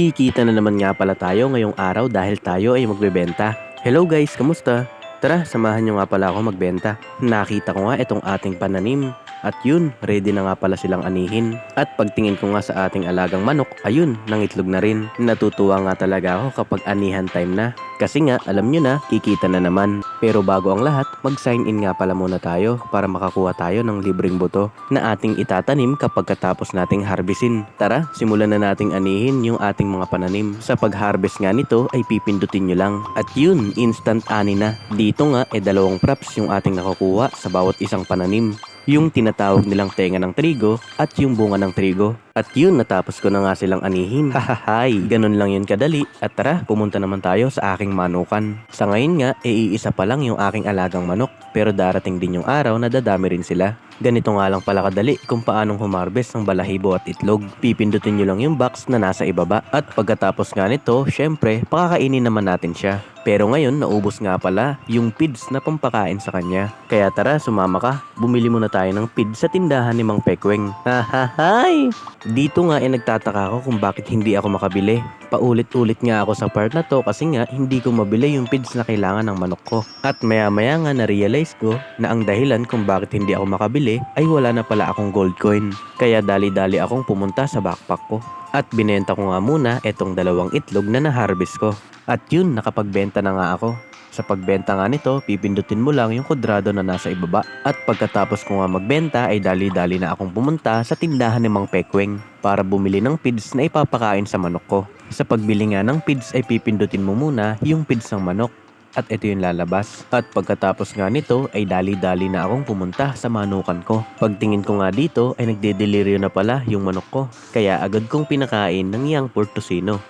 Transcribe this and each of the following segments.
Kikita na naman nga pala tayo ngayong araw dahil tayo ay magbebenta. Hello guys, kamusta? Tara, samahan nyo nga pala ako magbenta. Nakita ko nga itong ating pananim. At yun, ready na nga pala silang anihin. At pagtingin ko nga sa ating alagang manok, ayun, nangitlog na rin. Natutuwa nga talaga ako kapag anihan time na. Kasi nga, alam nyo na, kikita na naman. Pero bago ang lahat, mag-sign in nga pala muna tayo para makakuha tayo ng libreng buto na ating itatanim kapag katapos nating harvestin. Tara, simulan na nating anihin yung ating mga pananim. Sa pag-harvest nga nito ay pipindutin nyo lang. At yun, instant ani na. Dito nga ay dalawang props yung ating nakukuha sa bawat isang pananim yung tinatawag nilang tenga ng trigo at yung bunga ng trigo. At yun, natapos ko na nga silang anihin. Hahahay, ganun lang yun kadali. At tara, pumunta naman tayo sa aking manukan. Sa ngayon nga, e iisa pa lang yung aking alagang manok. Pero darating din yung araw na dadami rin sila. Ganito nga lang pala kadali kung paanong humarvest ng balahibo at itlog. Pipindutin nyo lang yung box na nasa ibaba. At pagkatapos nga nito, syempre, pakakainin naman natin siya. Pero ngayon, naubos nga pala yung pids na pampakain sa kanya. Kaya tara, sumama ka. Bumili muna tayo ng pids sa tindahan ni Mang Pekweng. Hahahay! Dito nga ay nagtataka ako kung bakit hindi ako makabili. Paulit-ulit nga ako sa part na to kasi nga hindi ko mabili yung pids na kailangan ng manok ko. At maya-maya nga na-realize ko na ang dahilan kung bakit hindi ako makabili ay wala na pala akong gold coin. Kaya dali-dali akong pumunta sa backpack ko. At binenta ko nga muna itong dalawang itlog na na-harvest ko. At yun, nakapagbenta na nga ako. Sa pagbenta nga nito, pipindutin mo lang yung kwadrado na nasa ibaba. At pagkatapos ko nga magbenta ay dali-dali na akong pumunta sa tindahan ni Mang Pekweng para bumili ng pids na ipapakain sa manok ko. Sa pagbili nga ng pids ay pipindutin mo muna yung pids ng manok at ito yung lalabas. At pagkatapos nga nito ay dali-dali na akong pumunta sa manukan ko. Pagtingin ko nga dito ay nagde-delirio na pala yung manok ko. Kaya agad kong pinakain ng iyang portosino.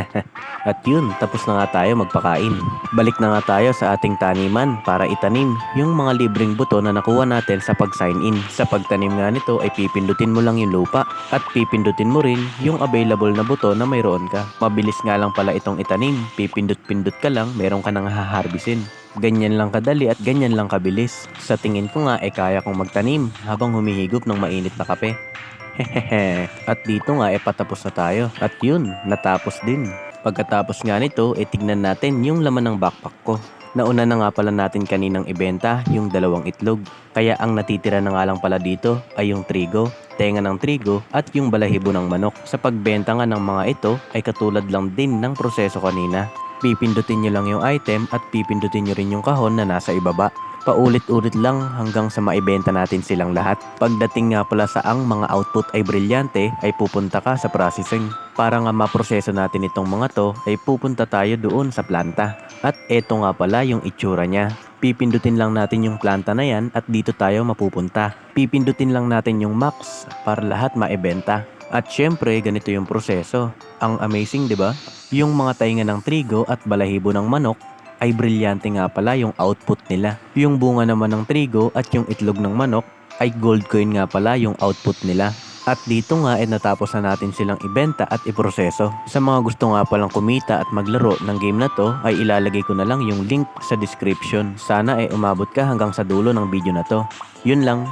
At yun, tapos na nga tayo magpakain. Balik na nga tayo sa ating taniman para itanim yung mga libreng buto na nakuha natin sa pag-sign in. Sa pagtanim nga nito ay pipindutin mo lang yung lupa at pipindutin mo rin yung available na buto na mayroon ka. Mabilis nga lang pala itong itanim. Pipindut-pindut ka lang, meron ka nang haharbisin. Ganyan lang kadali at ganyan lang kabilis. Sa tingin ko nga ay kaya kong magtanim habang humihigop ng mainit na kape. Hehehe. At dito nga ay patapos na tayo. At yun, natapos din. Pagkatapos nga nito, eh tignan natin yung laman ng backpack ko. Nauna na nga pala natin kaninang ibenta yung dalawang itlog. Kaya ang natitira na nga lang pala dito ay yung trigo, tenga ng trigo at yung balahibo ng manok. Sa pagbenta nga ng mga ito ay katulad lang din ng proseso kanina. Pipindutin nyo lang yung item at pipindutin nyo rin yung kahon na nasa ibaba. Paulit-ulit lang hanggang sa maibenta natin silang lahat. Pagdating nga pala sa ang mga output ay brilyante, ay pupunta ka sa processing. Para nga maproseso natin itong mga to, ay pupunta tayo doon sa planta. At eto nga pala yung itsura niya. Pipindutin lang natin yung planta na yan at dito tayo mapupunta. Pipindutin lang natin yung max para lahat maibenta. At syempre, ganito yung proseso. Ang amazing, di ba? Yung mga tainga ng trigo at balahibo ng manok ay brilyante nga pala yung output nila. Yung bunga naman ng trigo at yung itlog ng manok ay gold coin nga pala yung output nila. At dito nga ay natapos na natin silang ibenta at iproseso. Sa mga gusto nga palang kumita at maglaro ng game na to ay ilalagay ko na lang yung link sa description. Sana ay umabot ka hanggang sa dulo ng video na to. Yun lang.